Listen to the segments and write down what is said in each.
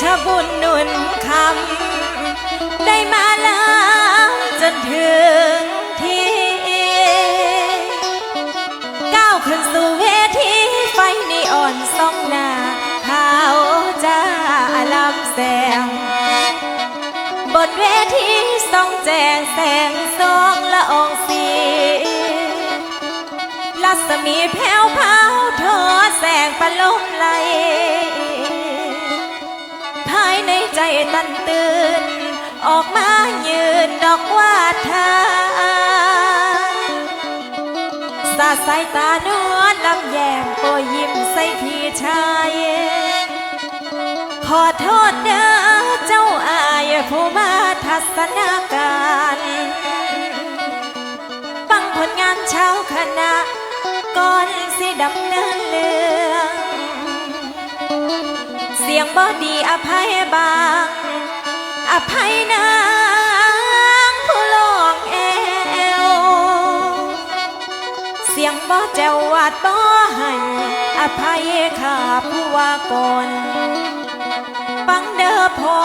ชบุญนุนคำได้มาแล้วจนถึงที่ก้าวขึ้นสู่เวทีไฟนีอ่อนส่องหน้าขาวจ้าลำแสง บนเวทีส่องแจงแสงสองละออง ตื่น ออกมายืนดอกว่าทาสาดสายตานวลลำแยมโปรยยิ้มใส่พี่ชาย ขอโทษเด้อเจ้าอายผู้มาทัศนาการฟังผลงานเช้าคณะก่อนสิดำเนินเรื่อง เสียงบอดีอภัยบาง อภัยนางผู้ลองแอวเสียงบ่แจววาดบ่ให้อภัยข้าผู้ว่าก่อนฟังเด้อพอ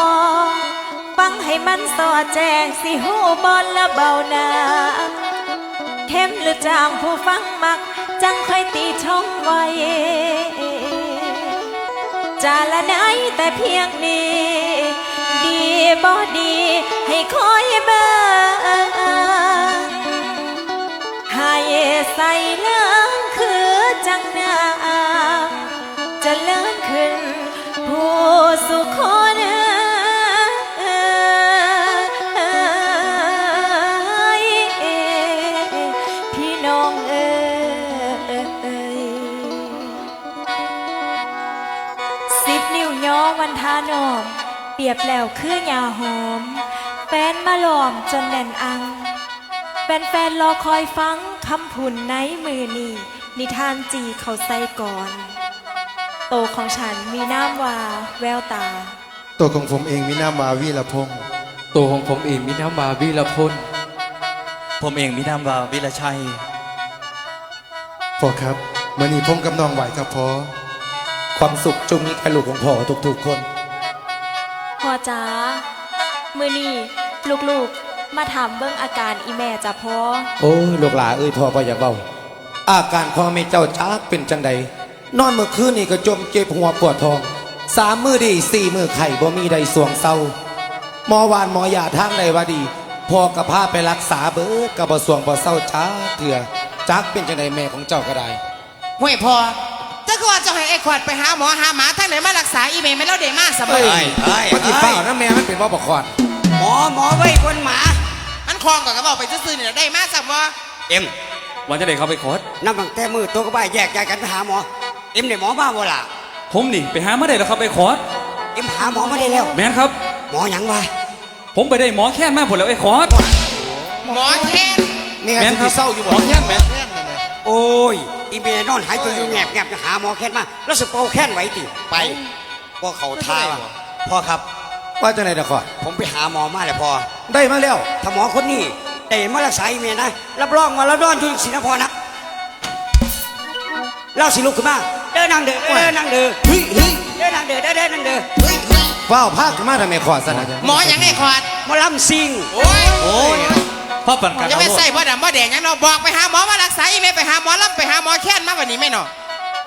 ฟังให้มันสอดแจงสิหูบอลละเบาหนาเข้มหรือจางผู้ฟังมัก จังค่อยตีช่องไว้จาละไหนแต่เพียงนี้ ดีบ่ดีให้คอยเบิ่งให้ใส่เลื่องคือจังนาจะเลื่อนขึ้น ผู้สุขคนพี่น้องเอ๋ยสิบนิ้วย้อวันทานอม เปรียบแล้วคือยาหอม แฟนมาหลอมจนแน่นอัง แฟนๆรอคอยฟังคำผุนในมือนี่นิทานจีเขาใส่ก่อน โตของฉันมีน้ำว่าแววตา ตัวของผมเองมีนามว่าวีรพงศ์ตัวของผมเองมีน้ำมาวีรพลผมเองมีนามว่าวิรชัย พ่อครับมื่อนี้ผมกับน้องไหวครับพ่อ ความสุขจงมีแก่ลูกของพ่อทุกๆคน พ่อจ๋ามือนี่ลูกๆ มาถามเบิ้งอาการอีแม่จ้ะพ่อ โอ้ยลูกหลาเอ้ยพ่อพ่ออยากเบาอาการพ่อไม่เจ้าจักเป็นจังใดนอนเมื่อคืนนี่ก็จมเจ็บหัวปวดท้องสามมือดีสี่มือไข่บ่มีใดสวงเศร้าหมอวานหมอยาทางใดว่าดีพ่อกับพาไปรักษาเบิดกับบ่สวงบ่เศร้าจ้าเถื่อจักเป็นจังใดแม่ของเจ้าก็ได้ห่วยพอ ไอ้ขวัดไปหาหมอหาหมาท่านไหนมารักษาอีเมลไม่แล้วเดมาสบายเอ้ยเอ้ยปฏิเฝ้านะแม่มันเป็นว่าบ่คอนหมอหมอไว้คนหมา มันคลองก่อนก็บอกไปซื่อๆเนี่ยได้มาสับว่าเอ็มวันจะได้เข้าไปคอร์สนับตั้งแต่มือตัวก็บ่ายแยกย้ายกันไปหาหมอ เอ็มได้หมอบ้าบ่ล่ะผมนี่ไปหามาได้แล้วครับไปคอร์สเอ็มหาหมอมาได้แล้ว แมนครับ หมอหยังวะผมไปได้หมอแค่นมาผลแล้วไอ้คอร์สหมอแทนนี่แม่นครับสิเศร้าอยู่บ่หมอแค่นแมนโอ้ย อีเมลนอนหายใจอยู่แงบแงบจะหาหมอแค้นมาแล้วสเปาแค้นไว้ติไปพวกเขาท่าว่ะพ่อครับว่าจังไดนะคอนผมไปหาหมอมาแล้วพอ ได้มาแล้วถ้าหมอคนนี้ได้มารักษาอีเมลนะ รับรองว่าเราดอนอยู่สินะพอนะเล่าสิลุกขึ้นมาเดินนั่งเดินเดินนั่งเดินเฮ้ยเฮ้ยเดินนั่งเดินเดินเดินนั่งเดินว้าวพาขึ้นมาทำไมคอนสนะหมอหยังไอ้ขวัดหมอลำซิงโอ้ยโอ้ย พ่อปั่นกันจะเอาไม่ลูกใส่บ่ดำบ่แดงหยังเนาะบอกไปหาหมอมารักษาอีเมลไปหาหมอลำไปหาหมอแค้นมาวันนี้ไหม่เนาะ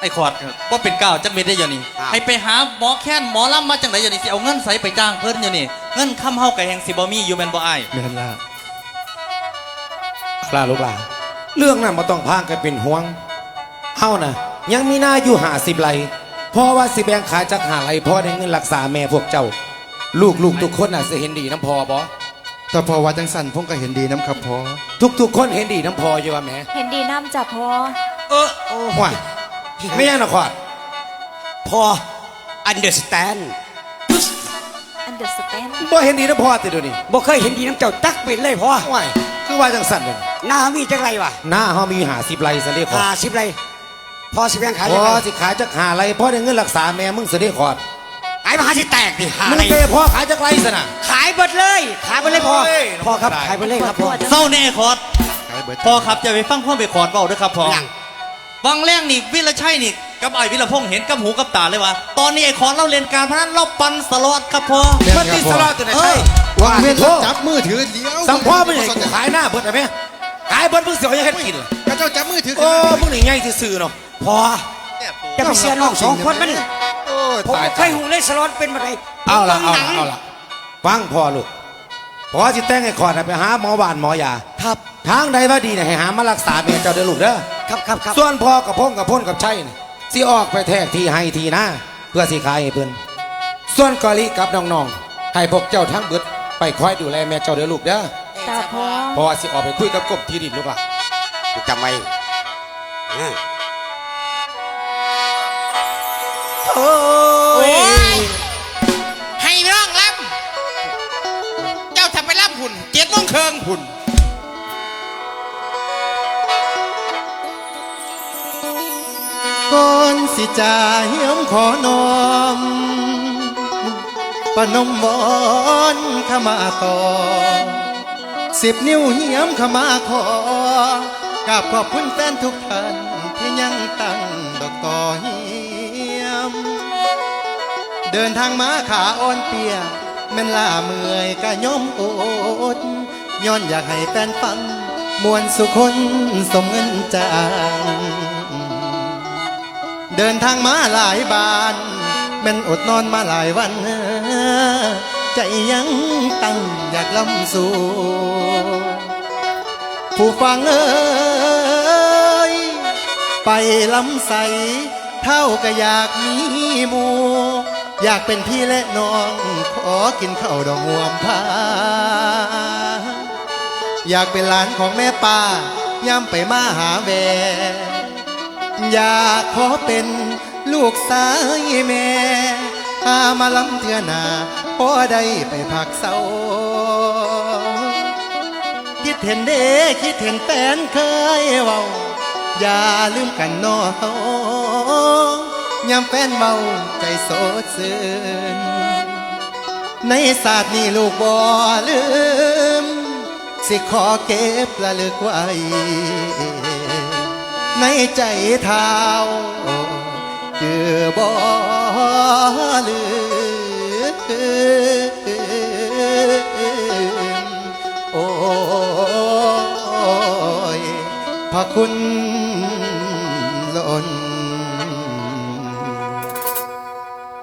ไอ้ขวดว่าเป็นก้าวจักเม็ดได้อยู่นี่ให้ไปหาหมอแค้นหมอลำมาจังไหนอยู่นี่สิเอาเงินใส่ไปจ้างเพิ่นอยู่นี่ เงินค้ำเฮากับแหงสิบ่มีอยู่แม่นบ่อ้ายแม่นล่ะลาลูกหลาเรื่องนั้นมาต้องพางกันเป็นห่วงเฮานะยังมีหน้าอยู่หาสิบไรเพราะว่าสิแบ่งขายจากหาไรพ่อได้เงินรักษาแม่พวกเจ้า ลูกๆทุกคนน่ะสิเห็นดีน้ำพอบ่ ถ้าพ่อว่าจังสันผมก็เห็นดีน้ำครับพ่อทุกๆ คนเห็นดีน้ำพออยู่ว่าแหม่เห็นดีน้ำจ้ะพ่อเออโอ้ห่วยไม่ยังนะขวดพอ understand อันเดอร์สแตนบ่เห็นดีน้ำพอติดยวนี้บ่เคยเห็นดีน้ำเจ้าตักเป็นเลยพอห่วยคือว่าจังสันเลยหน้ามีจังไรวะหน้าเฮามีหาสิบไรสันเดีขอหาสิบไรพอสิแบ่งขายพยังอไงสิขายจากหาไรพ่อได้เงินรักษาแม่มึงสิได้ขอดขายมาหาสิแตกดิหามึงอะไรเตะพ่อขายจากไรสนะขายหมดเลย ขายหมดเลยพอโอ้ยพอครับได้ขายหมดเลยครับพอเศร้าแน่ขอดขายเบิดพ่อครับจะไปฟังความไปขอดเว้าเด้อครับพ่อยังวังแรงนี่วิรชัยนี่กับไอ้วิรพงษ์เห็นกับหูกับตาเลยว่าตอนนี้ไอ้ขอนเราเล่นการพนันเราปันสล็อตครับพ่อมันติดสลอดตัวไหนเอใช่อวางเงินโทษจับมือถือเดียวสัมพ่อไม่ใช่กูขายหน้าเบิดอะแม่ขายเบิดมึงเสียวยังให้กินเหรอก็เจ้าจับมือถือโอ้มึงนี่ไงซื่อๆเนาะพอจะไปเสียน้องสองคนมันโอ้ ยผมตายเคยหูเลยสลอนเป็นมาไดเอาละเอาหนัละงเอาละฟังพ่อลูกพอสิแต่งให้ขอดให้ไปหาหมอบ้านหมอยา ครับ ทางใดว่าดีเนี่ยให้หามารักษาเมียเจ้าเด้อลูกเด้อ ครับครับครับส่วนพ่อกับพ่งกับพ่นกับชัยนี่สิออกไปแทกที่ให้ทีหน้าเพื่อสิขายให้เพิ่นส่วนกอลิกับน้องๆให้พวกเจ้าทั้งเบิดไปคอยดูแลแม่เจ้าเด้อลูกเด้อจ้าพ่อเพอสิออกไปคุยกับกบที่ดินลูกล่ะจำไว้อ่า โอ้ พุ่นเจ็ดโมงเคิงหุ่นก่อนสิจ่าเหี่ยมขอนอมปนมวอนขมาต่อสิบนิ้วเหี่ยมขมาขอกราบขอบคุณแฟนทุกท่านที่ยังตั้งดอกต่อเหี่ยม เดินทางมาขาอ่อนเปีย แม่นล่าเมื่อยก็ย่อมโอดย้อนอยากให้แฟนฟัง มวลสุคนสมเงินจางเดินทางมาหลายบานแม่นอดนอนมาหลายวัน ใจยังตั้งอยากลำสู่ผู้ฟังเอ้ยไปลำใสเท่าก็อยากมีมู อยากเป็นพี่และน้อง ขอกินข้าวดอกห่วมผ้าอยากเป็นหลานของแม่ป้าย่ำไปมาหาแวอยากขอเป็นลูกสายแม่พามาลำเทือหนาพอได้ไปพักเศร้าคิดเห็นเด้คิดเห็นแฟนเคยเว้า อย่าลืมกันเนอ ยามแฟนเมาใจโสดซื่นในศาสตร์นี้ลูกบ่ลืม สิขอเก็บระลึกไว้ ในใจเท้าเจอบ่ลืมโอ้ยพระคุณ